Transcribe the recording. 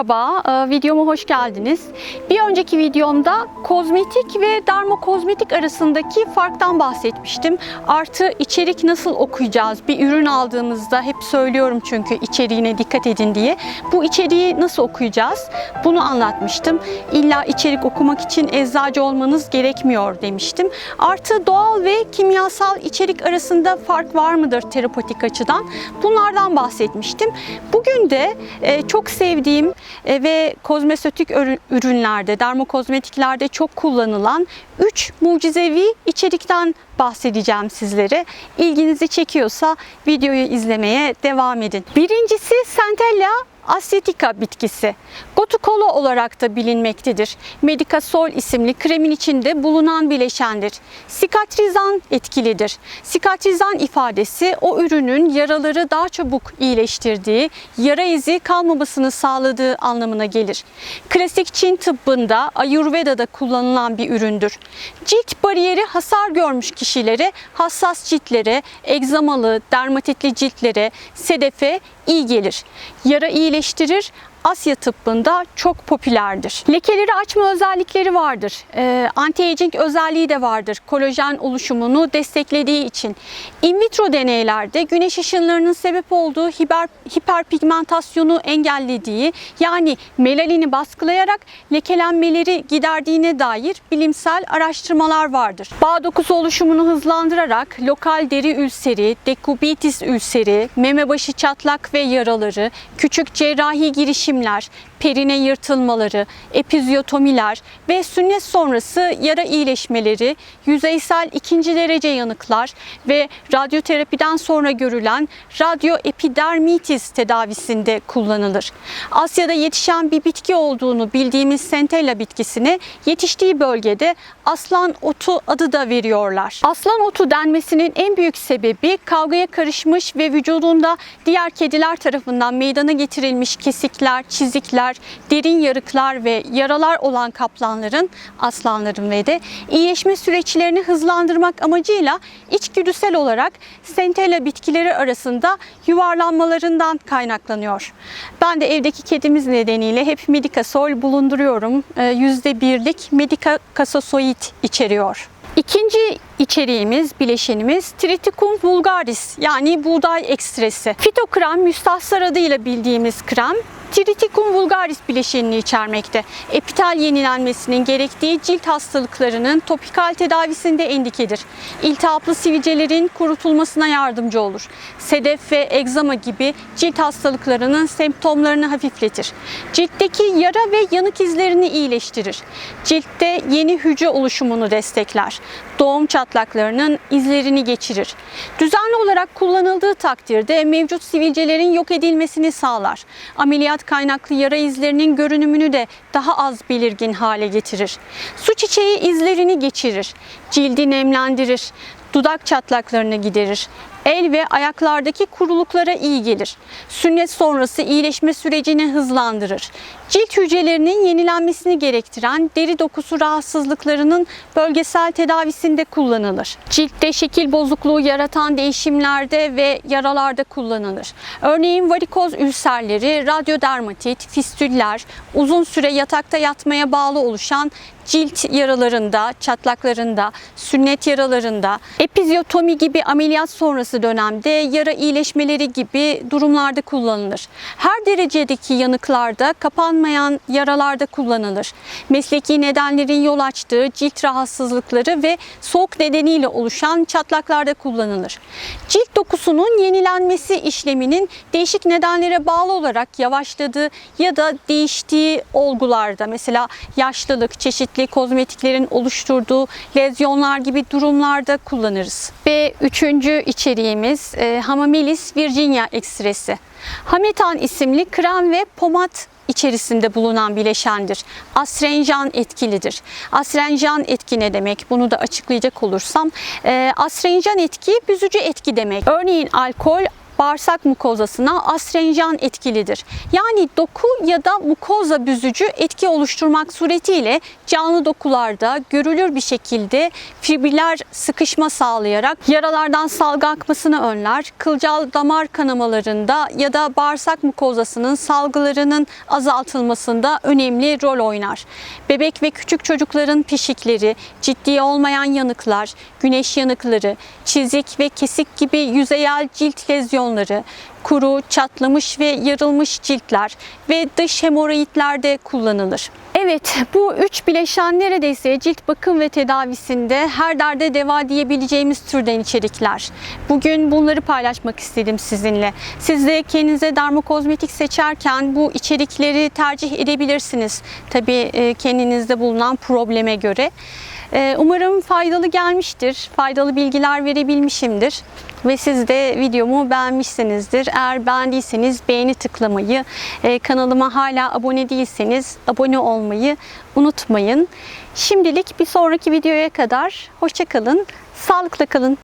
Merhaba, e, videoma hoş geldiniz. Bir önceki videomda kozmetik ve dermokozmetik arasındaki farktan bahsetmiştim. Artı içerik nasıl okuyacağız? Bir ürün aldığımızda hep söylüyorum çünkü içeriğine dikkat edin diye. Bu içeriği nasıl okuyacağız? Bunu anlatmıştım. İlla içerik okumak için eczacı olmanız gerekmiyor demiştim. Artı doğal ve kimyasal içerik arasında fark var mıdır terapotik açıdan? Bunlardan bahsetmiştim. Bugün de e, çok sevdiğim ve kozmetik ürü- ürünlerde, dermokozmetiklerde çok kullanılan 3 mucizevi içerikten bahsedeceğim sizlere. İlginizi çekiyorsa videoyu izlemeye devam edin. Birincisi Centella Asyetika bitkisi. Gotukola olarak da bilinmektedir. Medikasol isimli kremin içinde bulunan bileşendir. Sikatrizan etkilidir. Sikatrizan ifadesi o ürünün yaraları daha çabuk iyileştirdiği, yara izi kalmamasını sağladığı anlamına gelir. Klasik Çin tıbbında Ayurveda'da kullanılan bir üründür. Cilt bariyeri hasar görmüş kişilere, hassas ciltlere, egzamalı, dermatitli ciltlere, sedefe iyi gelir. Yara iyileştirir, Asya tıbbında çok popülerdir. Lekeleri açma özellikleri vardır. Ee, anti-aging özelliği de vardır. Kolajen oluşumunu desteklediği için. In vitro deneylerde güneş ışınlarının sebep olduğu hiper, hiperpigmentasyonu engellediği yani melanini baskılayarak lekelenmeleri giderdiğine dair bilimsel araştırmalar vardır. Bağ dokusu oluşumunu hızlandırarak lokal deri ülseri, dekubitis ülseri, meme başı çatlak ve yaraları, küçük cerrahi girişimler, perine yırtılmaları, epizyotomiler ve sünnet sonrası yara iyileşmeleri, yüzeysel ikinci derece yanıklar ve radyoterapiden sonra görülen radyoepidermitis tedavisinde kullanılır. Asya'da yetişen bir bitki olduğunu bildiğimiz Centella bitkisine yetiştiği bölgede aslan otu adı da veriyorlar. Aslan otu denmesinin en büyük sebebi kavgaya karışmış ve vücudunda diğer kediler tarafından meydana getirilmiş kesikler, çizikler, derin yarıklar ve yaralar olan kaplanların, aslanların ve de iyileşme süreçlerini hızlandırmak amacıyla içgüdüsel olarak Centella bitkileri arasında yuvarlanmalarından kaynaklanıyor. Ben de evdeki kedimiz nedeniyle hep Medikasol bulunduruyorum. Ee, %1'lik Medikasosoid içeriyor. İkinci içeriğimiz, bileşenimiz Triticum vulgaris yani buğday ekstresi. Fitokrem müstahsar adıyla bildiğimiz krem Triticum vulgaris bileşenini içermekte. Epitel yenilenmesinin gerektiği cilt hastalıklarının topikal tedavisinde endikedir. İltihaplı sivilcelerin kurutulmasına yardımcı olur. Sedef ve egzama gibi cilt hastalıklarının semptomlarını hafifletir. Ciltteki yara ve yanık izlerini iyileştirir. Ciltte yeni hücre oluşumunu destekler. Doğum çatlaklarının izlerini geçirir. Düzenli olarak kullanıldığı takdirde mevcut sivilcelerin yok edilmesini sağlar. Ameliyat kaynaklı yara izlerinin görünümünü de daha az belirgin hale getirir. Su çiçeği izlerini geçirir. Cildi nemlendirir. Dudak çatlaklarını giderir. El ve ayaklardaki kuruluklara iyi gelir. Sünnet sonrası iyileşme sürecini hızlandırır. Cilt hücrelerinin yenilenmesini gerektiren deri dokusu rahatsızlıklarının bölgesel tedavisinde kullanılır. Ciltte şekil bozukluğu yaratan değişimlerde ve yaralarda kullanılır. Örneğin varikoz ülserleri, radyodermatit, fistüller, uzun süre yatakta yatmaya bağlı oluşan cilt yaralarında, çatlaklarında, sünnet yaralarında, epizyotomi gibi ameliyat sonrası dönemde yara iyileşmeleri gibi durumlarda kullanılır. Her derecedeki yanıklarda, kapanmayan yaralarda kullanılır. Mesleki nedenlerin yol açtığı cilt rahatsızlıkları ve soğuk nedeniyle oluşan çatlaklarda kullanılır. Cilt dokusunun yenilenmesi işleminin değişik nedenlere bağlı olarak yavaşladığı ya da değiştiği olgularda mesela yaşlılık, çeşitli kozmetiklerin oluşturduğu lezyonlar gibi durumlarda kullanırız. Ve üçüncü içeriğimiz e, Hamamelis virginia ekstresi. Hametan isimli krem ve pomat içerisinde bulunan bileşendir. Astrenjan etkilidir. Astrenjan etki ne demek? Bunu da açıklayacak olursam. E, astrenjan etki büzücü etki demek. Örneğin alkol bağırsak mukozasına astringent etkilidir. Yani doku ya da mukoza büzücü etki oluşturmak suretiyle canlı dokularda görülür bir şekilde fibriller sıkışma sağlayarak yaralardan salgı akmasını önler. Kılcal damar kanamalarında ya da bağırsak mukozasının salgılarının azaltılmasında önemli rol oynar. Bebek ve küçük çocukların pişikleri, ciddi olmayan yanıklar, güneş yanıkları, çizik ve kesik gibi yüzeyel cilt lezyonları, kuru, çatlamış ve yarılmış ciltler ve dış hemoroidlerde kullanılır. Evet, bu üç bileşen neredeyse cilt bakım ve tedavisinde her derde deva diyebileceğimiz türden içerikler. Bugün bunları paylaşmak istedim sizinle. Siz de kendinize dermokozmetik seçerken bu içerikleri tercih edebilirsiniz. Tabii e, kendinizde bulunan probleme göre. E, Umarım faydalı gelmiştir, faydalı bilgiler verebilmişimdir ve siz de videomu beğenmişsinizdir. Eğer beğendiyseniz beğeni tıklamayı, e, kanalıma hala abone değilseniz abone olmayı unutmayın. Şimdilik bir sonraki videoya kadar hoşçakalın, sağlıkla kalın.